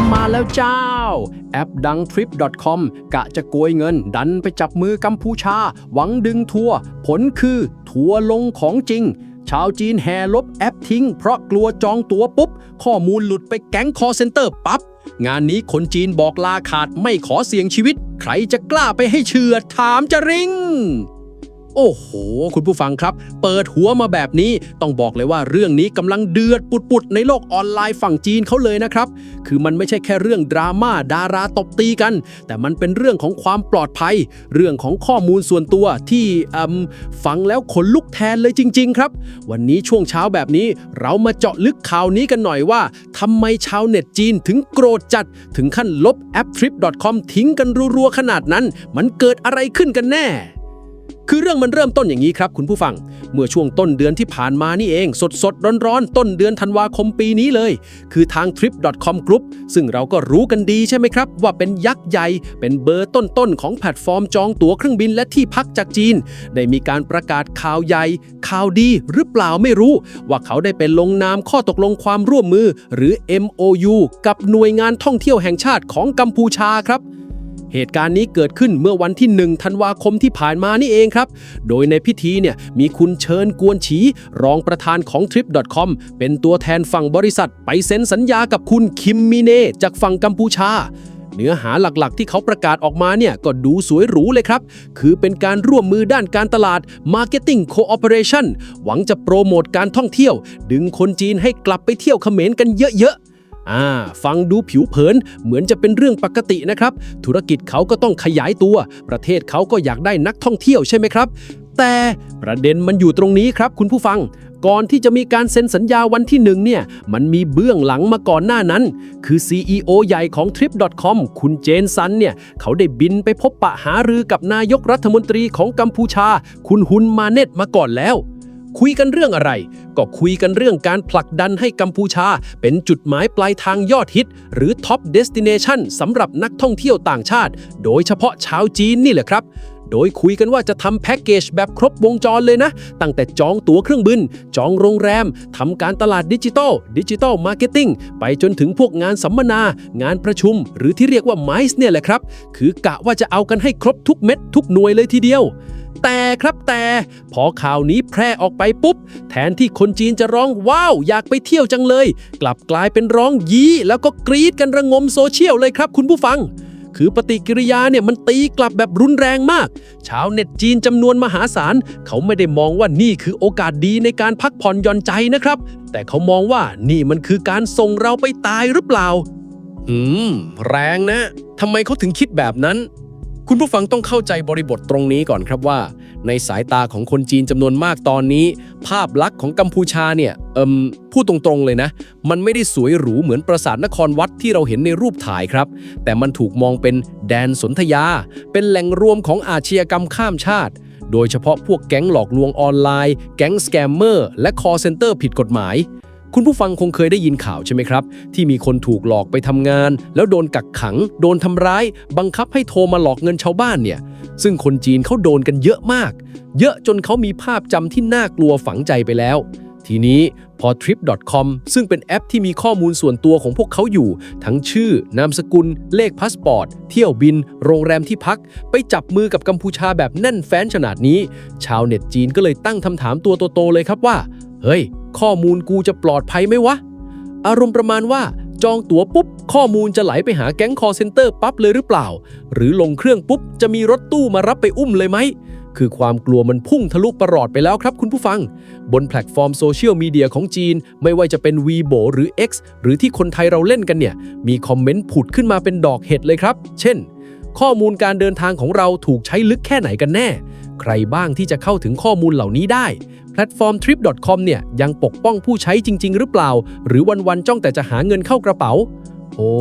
ำมาแล้วเจ้า แอปดัง trip.com กะจะโกยเงิน ดันไปจับมือกัมพูชา หวังดึงทัวร์ผลคือทัวร์ลงของจริง ชาวจีนแห่ลบแอปทิ้ง เพราะกลัวจองตั๋วปุ๊บ ข้อมูลหลุดไปแก๊งคอเซ็นเตอร์ปั๊บ งานนี้คนจีนบอกลาขาดไม่ขอเสี่ยงชีวิต ใครจะกล้าไปให้เชือดถามจะริง โอ้โห คุณผู้ฟังครับ เปิดหัวมาแบบนี้ ต้องบอกเลยว่าเรื่องนี้กำลังเดือดปุดๆในโลกออนไลน์ฝั่งจีนเขาเลยนะครับ คือมันไม่ใช่แค่เรื่องดราม่าดาราตบตีกัน แต่มันเป็นเรื่องของความปลอดภัย เรื่องของข้อมูลส่วนตัวที่อืมฟังแล้วขนลุกแทนเลยจริง ๆ ครับ วันนี้ช่วงเช้าแบบนี้ เรามาเจาะลึกข่าวนี้กันหน่อยว่าทำไมชาวเน็ตจีนถึงโกรธจัดถึงขั้นลบแอป trip.com ทิ้งกันรัวๆขนาดนั้น มันเกิดอะไรขึ้นกันแน่ คือเรื่องมันเริ่มต้นอย่างนี้ครับคุณผู้ฟัง เมื่อช่วงต้นเดือนที่ผ่านมานี่เอง สดสดร้อนร้อนต้นเดือนธันวาคมปีนี้เลย คือทาง trip.com group ซึ่งเราก็รู้กันดีใช่ไหมครับ ว่าเป็นยักษ์ใหญ่ เป็นเบอร์ต้นๆของแพลตฟอร์มจองตั๋วเครื่องบินและที่พักจากจีน ได้มีการประกาศข่าวใหญ่ ข่าวดีหรือเปล่าไม่รู้ ว่าเขาได้เป็นลงนามข้อตกลงความร่วมมือ หรือ MOU กับหน่วยงานท่องเที่ยวแห่งชาติของกัมพูชาครับ เหตุการณ์นี้เกิดขึ้นเมื่อวันที่1ธันวาคมที่ผ่านมานี่เองครับ โดยในพิธีเนี่ยมีคุณเชิญกวนฉี รองประธานของ Trip.com เป็นตัวแทนฝั่งบริษัท ไปเซ็นสัญญากับคุณคิมมิเนจากฝั่งกัมพูชาเนื้อหาหลักๆ ที่เขาประกาศออกมาเนี่ยก็ดูสวยหรูเลยครับ คือเป็นการร่วมมือด้านการตลาด Marketing Cooperation หวังจะโปรโมทการท่องเที่ยว ดึงคนจีนให้กลับไปเที่ยวเขมรกันเยอะๆ อ่าฟังดูผิวเผินเหมือนจะเป็นเรื่องปกตินะครับ ธุรกิจเขาก็ต้องขยายตัว ประเทศเขาก็อยากได้นักท่องเที่ยวใช่ไหมครับ แต่ประเด็นมันอยู่ตรงนี้ครับ คุณผู้ฟังก่อนที่จะมีการเซ็นสัญญาวันที่หนึ่งเนี่ย มันมีเบื้องหลังมาก่อนหน้านั้น คือ CEO ใหญ่ของ Trip.com คุณเจนซันเนี่ย เขาได้บินไปพบปะหารือกับนายกรัฐมนตรีของกัมพูชา คุณฮุนมาเนตมาก่อนแล้ว คุยกันเรื่องอะไร ก็คุยกันเรื่องการผลักดันให้กัมพูชา เป็นจุดหมายปลายทางยอดฮิต หรือ Top Destination สำหรับนักท่องเที่ยวต่างชาติ โดยเฉพาะชาวจีนนี่แหละครับโดยคุยกันว่าจะทำแพ็กเกจแบบครบวงจรเลยนะ ตั้งแต่จองตั๋วเครื่องบิน จองโรงแรม ทำการตลาดดิจิทัลดิจิทัลมาร์เก็ตติ้ง ไปจนถึงพวกงานสัมมนา งานประชุม หรือที่เรียกว่าไมซ์เนี่ยแหละครับ คือกะว่าจะเอากันให้ครบทุกเม็ดทุกหน่วยเลยทีเดียว ครับแต่ พอข่าวนี้แพร่ออกไปปุ๊บ แทนที่คนจีนจะร้องว้าว อยากไปเที่ยวจังเลย กลับกลายเป็นร้องยี้ แล้วก็กรี๊ดกันระงมโซเชียลเลยครับคุณผู้ฟังคือปฏิกิริยาเนี่ยมันตีกลับแบบรุนแรงมาก ชาวเน็ตจีนจำนวนมหาศาล เขาไม่ได้มองว่านี่คือโอกาสดีในการพักผ่อนหย่อนใจนะครับ แต่เขามองว่านี่มันคือการส่งเราไปตายหรือเปล่า อืม แรงนะทำไมเขาถึงคิดแบบนั้น คุณผู้ฟังต้องเข้าใจบริบทตรงนี้ก่อนครับว่า ในสายตาของคนจีนจำนวนมากตอนนี้ ภาพลักษณ์ของกัมพูชาเนี่ยเอิมพูดตรงๆเลยนะ มันไม่ได้สวยหรูเหมือนปราสาทนครวัดที่เราเห็นในรูปถ่ายครับ แต่มันถูกมองเป็นแดนสนธยา เป็นแหล่งรวมของอาชญากรรมข้ามชาติ โดยเฉพาะพวกแก๊งหลอกลวงออนไลน์ แก๊งสแกมเมอร์และคอเซ็นเตอร์ผิดกฎหมาย คุณผู้ฟังคงเคยได้ยินข่าวใช่ไหมครับ ที่มีคนถูกหลอกไปทำงาน แล้วโดนกักขัง โดนทำร้าย บังคับให้โทรมาหลอกเงินชาวบ้านเนี่ย ซึ่งคนจีนเขาโดนกันเยอะมาก เยอะจนเขามีภาพจำที่น่ากลัวฝังใจไปแล้ว ทีนี้พอ trip.com ซึ่งเป็นแอปที่มีข้อมูลส่วนตัวของพวกเขาอยู่ ทั้งชื่อ นามสกุล เลขพาสปอร์ต เที่ยวบิน โรงแรมที่พัก ไปจับมือกับกัมพูชาแบบแน่นแฟ้นขนาดนี้ ชาวเน็ตจีนก็เลยตั้งคำถามตัวโตๆเลยครับว่า เฮ้ย ข้อมูลกูจะปลอดภัยไหมวะ อารมณ์ประมาณว่าจองตั๋วปุ๊บ ข้อมูลจะไหลไปหาแก๊งคอเซ็นเตอร์ปั๊บเลยหรือเปล่า หรือลงเครื่องปุ๊บ จะมีรถตู้มารับไปอุ้มเลยไหม คือความกลัวมันพุ่งทะลุประหลอดไปแล้วครับคุณผู้ฟัง บนแพลตฟอร์มโซเชียลมีเดียของจีน ไม่ว่าจะเป็น Weibo หรือ X หรือที่คนไทยเราเล่นกันเนี่ย มีคอมเมนต์ผุดขึ้นมาเป็นดอกเห็ดเลยครับ เช่น ข้อมูลการเดินทางของเราถูกใช้ลึกแค่ไหนกันแน่ ใครบ้างที่จะเข้าถึงข้อมูลเหล่านี้ได้ แพลตฟอร์ม trip.com เนี่ยยังปกป้องผู้ใช้จริง ๆ หรือเปล่า หรือวันๆจ้องแต่จะหาเงินเข้ากระเป๋า โอ้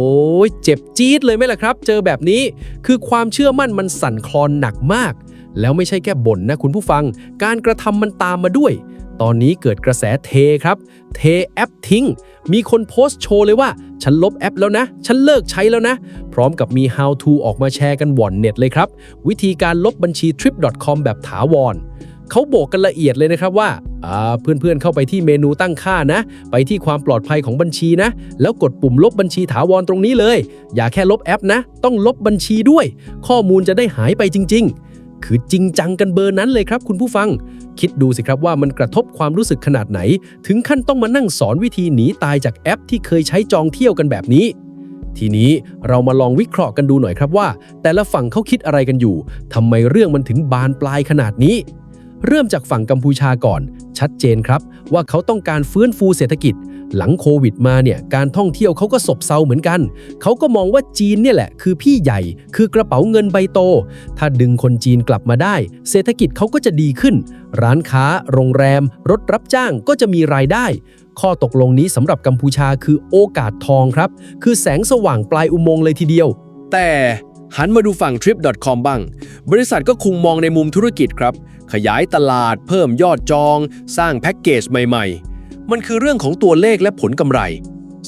ยเจ็บจี๊ดเลยไหมล่ะครับ เจอแบบนี้ คือความเชื่อมั่นมันสั่นคลอนหนักมาก แล้วไม่ใช่แค่บ่นนะคุณผู้ฟัง การกระทำมันตามมาด้วย ตอนนี้เกิดกระแสเทครับ เทแอปทิ้ง มีคนโพสต์โชว์เลยว่า ฉันลบแอปแล้วนะ ฉันเลิกใช้แล้วนะ พร้อมกับมี how to ออกมาแชร์กันว่อนเน็ตเลยครับ วิธีการลบบัญชี trip.com แบบถาวรเขาโบกกันละเอียดเลยนะครับว่าอ่าเพื่อนๆเข้าไปที่เมนูตั้งค่านะ ไปที่ความปลอดภัยของบัญชีนะ แล้วกดปุ่มลบบัญชีถาวรตรงนี้เลย อย่าแค่ลบแอปนะ ต้องลบบัญชีด้วย ข้อมูลจะได้หายไปจริง ๆ คือจริงจังกันเบอร์นั้นเลยครับคุณผู้ฟัง คิดดูสิครับว่ามันกระทบความรู้สึกขนาดไหน ถึงขั้นต้องมานั่งสอนวิธีหนีตายจากแอปที่เคยใช้จองเที่ยวกันแบบนี้ ทีนี้เรามาลองวิเคราะห์กันดูหน่อยครับว่า แต่ละฝั่งเขาคิดอะไรกันอยู่ทำไมเรื่องมันถึงบานปลายขนาดนี้ เริ่มจากฝั่งกัมพูชาก่อน ชัดเจนครับ ว่าเขาต้องการฟื้นฟูเศรษฐกิจ หลังโควิดมาเนี่ยการท่องเที่ยวเขาก็สบเซาเหมือนกัน เขาก็มองว่าจีนเนี่ยแหละ คือพี่ใหญ่คือกระเป๋าเงินใบโต ถ้าดึงคนจีนกลับมาได้ เศรษฐกิจเขาก็จะดีขึ้น ร้านค้า โรงแรม รถรับจ้างก็จะมีรายได้ ข้อตกลงนี้สำหรับกัมพูชาคือโอกาสทองครับ คือแสงสว่างปลายอุโมงค์เลยทีเดียว แต่หันมาดูฝั่ง Trip.com บ้าง บริษัทก็คงมองในมุมธุรกิจครับ ขยายตลาด เพิ่มยอดจอง สร้างแพ็กเกจใหม่ ๆ มันคือเรื่องของตัวเลขและผลกำไร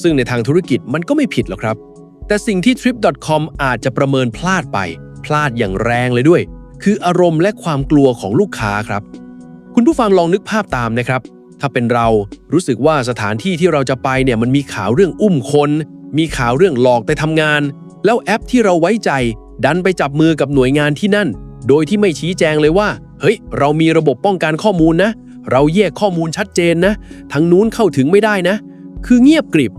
ซึ่งในทางธุรกิจมันก็ไม่ผิดหรอกครับ แต่สิ่งที่ Trip.com อาจจะประเมินพลาดไป พลาดอย่างแรงเลยด้วย คืออารมณ์และความกลัวของลูกค้าครับ คุณผู้ฟังลองนึกภาพตามนะครับ ถ้าเป็นเรารู้สึกว่าสถานที่ที่เราจะไปเนี่ยมันมีข่าวเรื่องอุ้มคน มีข่าวเรื่องหลอกไปทำงาน แล้วแอปที่เราไว้ใจ ดันไปจับมือกับหน่วยงานที่นั่น โดยที่ไม่ชี้แจงเลยว่า เฮ้ย เรามีระบบป้องกันข้อมูลนะ เราแยกข้อมูลชัดเจนนะ ทางนู้นเข้าถึงไม่ได้นะ คือเงียบกริบ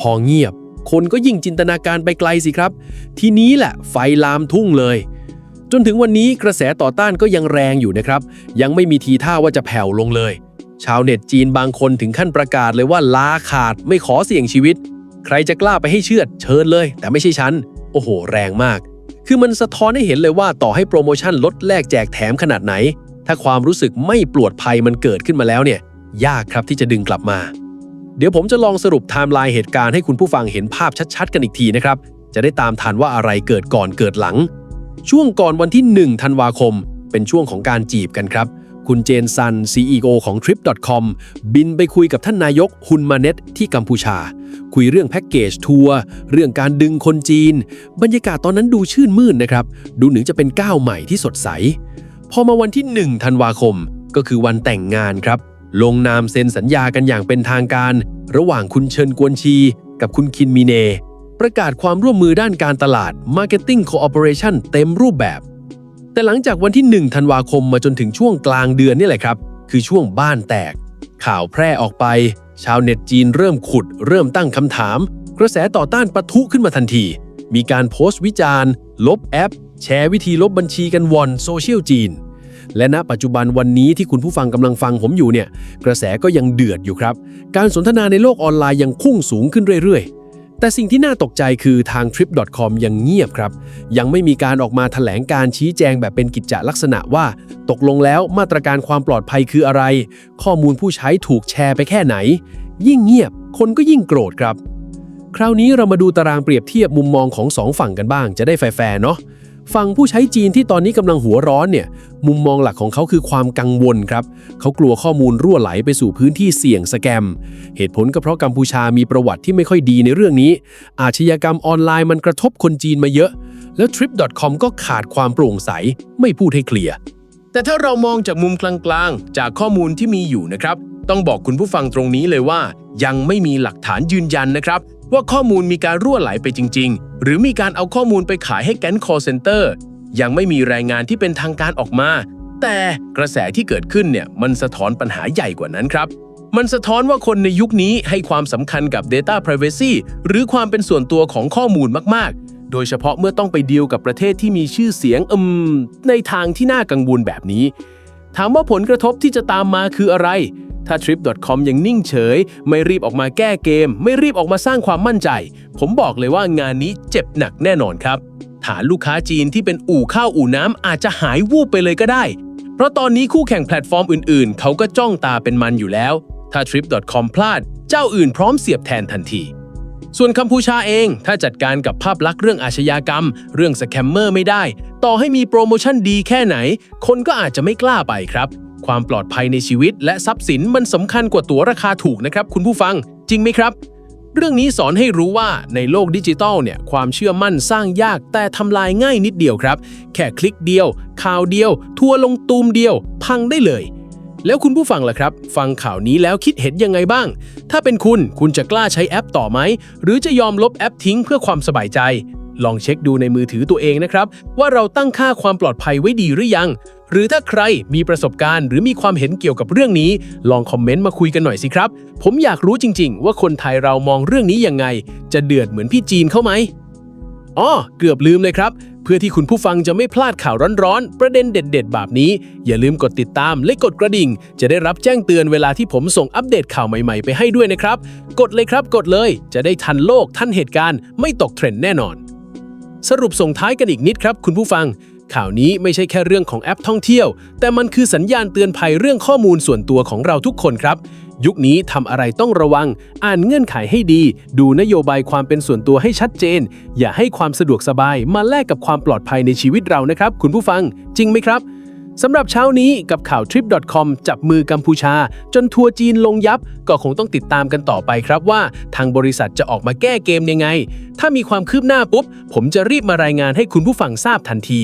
พอเงียบ คนก็ยิ่งจินตนาการไปไกลสิครับ ทีนี้แหละไฟลามทุ่งเลย จนถึงวันนี้กระแสต่อต้านก็ยังแรงอยู่นะครับ ยังไม่มีทีท่าว่าจะแผ่วลงเลย ชาวเน็ตจีนบางคนถึงขั้นประกาศเลยว่าลาขาดไม่ขอเสี่ยงชีวิต ใครจะกล้าไปให้เชื่อดเชิญเลย แต่ไม่ใช่ฉัน โอ้โห แรงมาก คือมันสะท้อนให้เห็นเลยว่าต่อให้โปรโมชั่นลดแลกแจกแถมขนาดไหน ถ้าความรู้สึกไม่ปลวดภัยมันเกิดขึ้นมาแล้วเนี่ย ยากครับที่จะดึงกลับมา เดี๋ยวผมจะลองสรุปไทม์ไลน์เหตุการณ์ให้คุณผู้ฟังเห็นภาพชัดๆ กันอีกทีนะครับ จะได้ตามทันว่าอะไรเกิดก่อนเกิดหลัง ช่วงก่อนวันที่ 1 ธันวาคม เป็นช่วงของการจีบกันครับคุณเจนซัน CEO ของ Trip.com บินไปคุยกับท่านนายกฮุนมาเน็ตที่กัมพูชา คุยเรื่องแพ็กเกจทัวร์เรื่องการดึงคนจีน บรรยากาศตอนนั้นดูชื่นมื่นนะครับ ดูเหนึ่งจะเป็นก้าวใหม่ที่สดใส พอมาวันที่ 1 ธันวาคม ก็คือวันแต่งงานครับ ลงนามเซ็นสัญญากันอย่างเป็นทางการ ระหว่างคุณเชิญกวนชี กับคุณคินมีเน ประกาศความร่วมมือด้านการตลาด Marketing Cooperation เต็มรูปแบบ แต่หลังจากวันที่ 1 ธันวาคมมาจนถึงช่วงกลางเดือนนี่แหละครับ คือช่วงบ้านแตก ข่าวแพร่ออกไป ชาวเน็ตจีนเริ่มขุด เริ่มตั้งคำถาม กระแสต่อต้านปะทุขึ้นมาทันที มีการโพสต์วิจารณ์ ลบแอป แชร์วิธีลบบัญชีกันวอนโซเชียลจีน และณปัจจุบันวันนี้ที่คุณผู้ฟังกำลังฟังผมอยู่เนี่ย กระแสก็ยังเดือดอยู่ครับ การสนทนาในโลกออนไลน์ยังพุ่งสูงขึ้นเรื่อยๆแต่สิ่งที่น่าตกใจคือทาง Trip.com ยังเงียบครับ ยังไม่มีการออกมาแถลงการชี้แจงแบบเป็นกิจจลักษณะว่า ตกลงแล้วมาตรการความปลอดภัยคืออะไร ข้อมูลผู้ใช้ถูกแชร์ไปแค่ไหน ยิ่งเงียบ คนก็ยิ่งโกรธครับ คราวนี้เรามาดูตารางเปรียบเทียบมุมมองของสองฝั่งกันบ้างจะได้แฟร์ๆเนาะ ฝั่งผู้ใช้จีนที่ตอนนี้กำลังหัวร้อนเนี่ย มุมมองหลักของเขาคือความกังวลครับ เขากลัวข้อมูลรั่วไหลไปสู่พื้นที่เสี่ยงสแกม เหตุผลก็เพราะกัมพูชามีประวัติที่ไม่ค่อยดีในเรื่องนี้ อาชญากรรมออนไลน์มันกระทบคนจีนมาเยอะ แล้ว Trip.com ก็ขาดความโปร่งใส ไม่พูดให้เคลียร์ แต่ถ้าเรามองจากมุมกลางๆ จากข้อมูลที่มีอยู่นะครับ ต้องบอกคุณผู้ฟังตรงนี้เลยว่า ยังไม่มีหลักฐานยืนยันนะครับ ว่าข้อมูลมีการรั่วไหลไปจริง ๆ หรือมีการเอาข้อมูลไปขายให้แก๊ง call center ยังไม่มีรายงานที่เป็นทางการออกมา แต่กระแสที่เกิดขึ้นเนี่ยมันสะท้อนปัญหาใหญ่กว่านั้นครับมันสะท้อนว่าคนในยุคนี้ให้ความสำคัญกับ Data Privacy หรือความเป็นส่วนตัวของข้อมูลมาก ๆ โดยเฉพาะเมื่อต้องไปดีลกับประเทศที่มีชื่อเสียงอืมในทางที่น่ากังวลแบบนี้ ถามว่าผลกระทบที่จะตามมาคืออะไร ถ้า Trip.com ยังนิ่งเฉย ไม่รีบออกมาแก้เกม ไม่รีบออกมาสร้างความมั่นใจ ผมบอกเลยว่างานนี้เจ็บหนักแน่นอนครับฐานลูกค้าจีนที่เป็นอู่ข้าวอู่น้ำอาจจะหายวูบไปเลยก็ได้ เพราะตอนนี้คู่แข่งแพลตฟอร์มอื่นๆ เขาก็จ้องตาเป็นมันอยู่แล้ว ถ้า Trip.com พลาด เจ้าอื่นพร้อมเสียบแทนทันทีส่วนกัมพูชาเองถ้าจัดการกับภาพลักษณ์เรื่องอาชญากรรม เรื่องสแคมเมอร์ไม่ได้ ต่อให้มีโปรโมชั่นดีแค่ไหน คนก็อาจจะไม่กล้าไปครับ ความปลอดภัยในชีวิตและทรัพย์สินมันสำคัญกว่าตั๋วราคาถูกนะครับคุณผู้ฟัง จริงไหมครับ เรื่องนี้สอนให้รู้ว่าในโลกดิจิทัลเนี่ยความเชื่อมั่นสร้างยากแต่ทำลายง่ายนิดเดียวครับ แค่คลิกเดียว ข่าวเดียว ทัวลงตูมเดียว พังได้เลย แล้วคุณผู้ฟังล่ะครับ ฟังข่าวนี้แล้วคิดเห็นยังไงบ้าง ถ้าเป็นคุณคุณจะกล้าใช้แอปต่อไหมหรือจะยอมลบแอปทิ้งเพื่อความสบายใจลองเช็คดูในมือถือตัวเองนะครับ ว่าเราตั้งค่าความปลอดภัยไว้ดีหรือยัง หรือถ้าใครมีประสบการณ์หรือมีความเห็นเกี่ยวกับเรื่องนี้ ลองคอมเมนต์มาคุยกันหน่อยสิครับ ผมอยากรู้จริง ๆ ว่าคนไทยเรามองเรื่องนี้ยังไง จะเดือดเหมือนพี่จีนเข้าไหมอ๋อเกือบลืมเลยครับ เพื่อที่คุณผู้ฟังจะไม่พลาดข่าวร้อนๆ ประเด็นเด็ด ๆ แบบนี้ อย่าลืมกดติดตามและกดกระดิ่ง จะได้รับแจ้งเตือนเวลาที่ผมส่งอัปเดตข่าวใหม่ๆ ไปให้ด้วยนะครับ กดเลยครับกดเลย จะได้ทันโลกทันเหตุการณ์ ไม่ตกเทรนด์แน่นอน สรุปส่งท้ายกันอีกนิดครับ คุณผู้ฟัง ข่าวนี้ไม่ใช่แค่เรื่องของแอปท่องเที่ยว แต่มันคือสัญญาณเตือนภัยเรื่องข้อมูลส่วนตัวของเราทุกคนครับ ยุคนี้ทำอะไรต้องระวัง อ่านเงื่อนไขให้ดี ดูนโยบายความเป็นส่วนตัวให้ชัดเจน อย่าให้ความสะดวกสบายมาแลกกับความปลอดภัยในชีวิตเรานะครับ คุณผู้ฟัง จริงไหมครับสำหรับเช้านี้กับข่าว trip.com จับมือกัมพูชา จนทัวร์จีนลงยับ ก็คงต้องติดตามกันต่อไปครับว่า ทางบริษัทจะออกมาแก้เกมยังไง ถ้ามีความคืบหน้าปุ๊บ ผมจะรีบมารายงานให้คุณผู้ฟังทราบทันที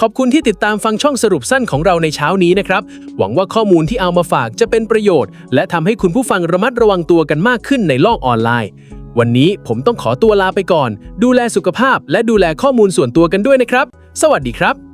ขอบคุณที่ติดตามฟังช่องสรุปสั้นของเราในเช้านี้นะครับ หวังว่าข้อมูลที่เอามาฝากจะเป็นประโยชน์ และทำให้คุณผู้ฟังระมัดระวังตัวกันมากขึ้นในโลกออนไลน์ วันนี้ผมต้องขอตัวลาไปก่อน ดูแลสุขภาพ และดูแลข้อมูลส่วนตัวกันด้วยนะครับ สวัสดีครับ